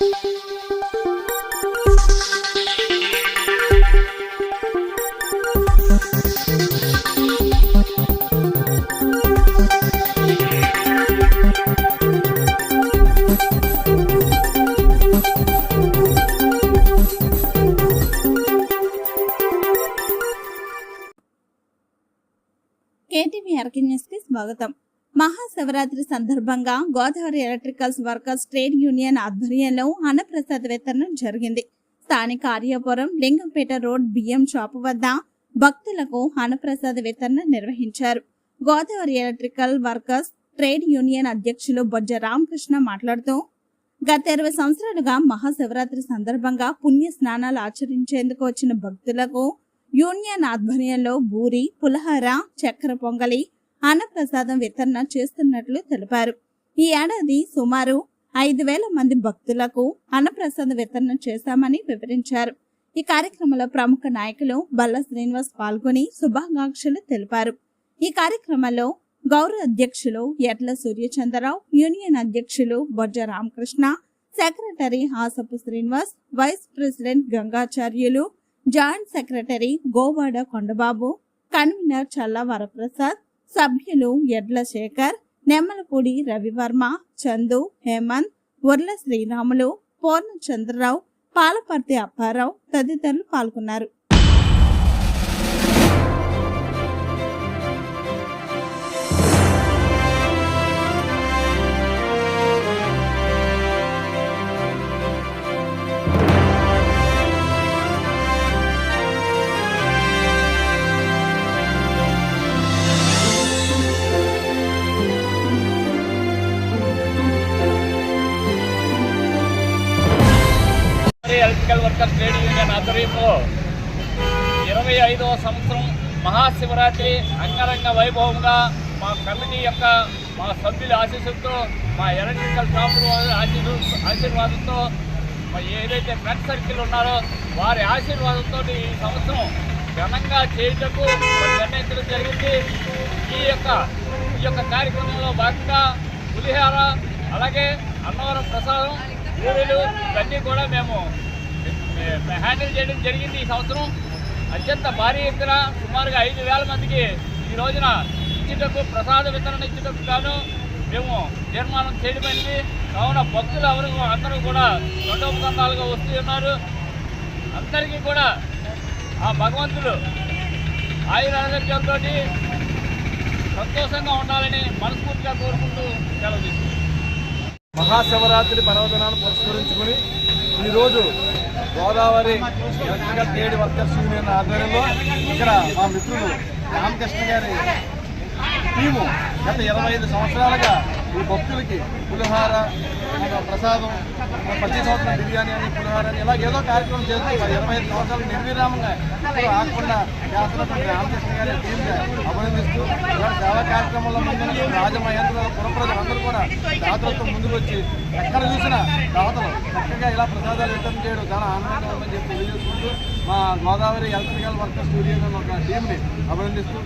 KTV అరకి news స్వాగతం. మహాశివరాత్రి సందర్భంగా Godavari electricals workers trade union ఆధ్వర్యంలో అన్నప్రసాద వితరణ జరిగింది. స్థానిక ఆర్యాపురం లింగంపేట రోడ్ బియ్యం షాపు వద్ద భక్తులకు అన్నప్రసాద వితరణ నిర్వహించారు. Godavari electrical workers trade union అధ్యక్షులు బొజ్జ రామకృష్ణ మాట్లాడుతూ గత ఇరవై సంవత్సరాలుగా మహాశివరాత్రి సందర్భంగా పుణ్య స్నానాలు ఆచరించేందుకు వచ్చిన భక్తులకు యూనియన్ ఆధ్వర్యంలో బూరి పులహార చక్కెర పొంగలి అన్నప్రసాదం వితరణ చేస్తున్నట్లు తెలిపారు. ఈ ఏడాది సుమారు ఐదు వేల మంది భక్తులకు అన్నప్రసాద వితరణ చేశామని వివరించారు. ఈ కార్యక్రమంలో ప్రముఖ నాయకులు బల్ల శ్రీనివాస్ పాల్గొని శుభాకాంక్షలు తెలిపారు. ఈ కార్యక్రమంలో గౌరవ అధ్యక్షులు ఎట్ల సూర్యచంద్రరావు యూనియన్ అధ్యక్షులు Bojja Ramakrishna secretary Hasapu Srinivas vice president Gangacharyulu joint secretary Govada Kondababu convener Challa Varaprasad సభ్యులు ఎడ్ల శేఖర్ నెమ్మలపూడి రవివర్మ చందు హేమంత్ ఉర్ల శ్రీరాములు పూర్ణ చంద్రరావు పాలపర్తి అప్పారావు తదితరులు పాల్గొన్నారు. ఎలక్ట్రికల్ వర్కర్స్ ట్రేడ్ యూనియన్ ఆధ్వర్యంలో ఇరవై ఐదవ సంవత్సరం మహాశివరాత్రి అంగరంగ వైభవంగా మా కమిటీ యొక్క మా సభ్యుల ఆశీస్సులతో మా ఎలక్ట్రికల్ షాపుల ఆశీర్వ ఆశీర్వాదంతో మా ఏదైతే ఫ్రెండ్ సర్కిల్ ఉన్నారో వారి ఆశీర్వాదంతో ఈ సంవత్సరం ఘనంగా చేయటకు నిర్ణయించడం జరిగింది. ఈ యొక్క ఈ యొక్క కార్యక్రమంలో భాగంగా పులిహార అలాగే అన్నవరం ప్రసాదం పూరీలు ఇవన్నీ కూడా మేము హ్యాండిల్ చేయడం జరిగింది ఈ సంవత్సరం. అత్యంత భారీ ఎత్తున సుమారుగా ఐదు వేల మందికి ఈ రోజున ఇచ్చేటప్పుడు ప్రసాద వితరణ ఇచ్చేటప్పుడు గాను మేము తీర్మానం చేయడమైంది కావున భక్తులు ఎవరు అందరూ కూడా రెండోపదండాలుగా వస్తూ ఉన్నారు. అందరికీ కూడా ఆ భగవంతుడు ఆయుర ఆరోగ్యంతో సంతోషంగా ఉండాలని మనస్ఫూర్తిగా కోరుకుంటూ సెలవు తీసుకుంటాం మహాశివరాత్రి పర్వదినాన్ని పురస్కరించుకుని ఈరోజు Godavari electrical trade workers union ఆధ్వర్యంలో ఇక్కడ మా మిత్రులు రామకృష్ణ గారి టీము గత ఇరవై ఐదు సంవత్సరాలుగా ఈ భక్తులకి పులిహార ప్రసాదం పచ్చి సంవత్సరం బిర్యానీ అని పులిహార అని ఇలా ఏదో కార్యక్రమం చేస్తూ మరి ఇరవై ఐదు సంవత్సరాలు నిర్విరామంగా ఆకుండా చేస్తున్నటువంటి రామకృష్ణ గారి టీంగా అభినందిస్తూ ఇవాళ సేవా కార్యక్రమంలో ముందు రాజమహేంద్ర పురప్రజలందరూ కూడా దాతలతో ముందుకు వచ్చి ఎక్కడ చూసినా దాతలు చక్కగా ఇలా ప్రసాదాలు వితరణ చేయడం చాలా ఆనందంగా ఉందని చెప్పి తెలియజేసుకుంటూ మా గోదావరి ఎలక్ట్రికల్ వర్కర్స్ యూనియన్ ఒక టీంని అభినందిస్తూ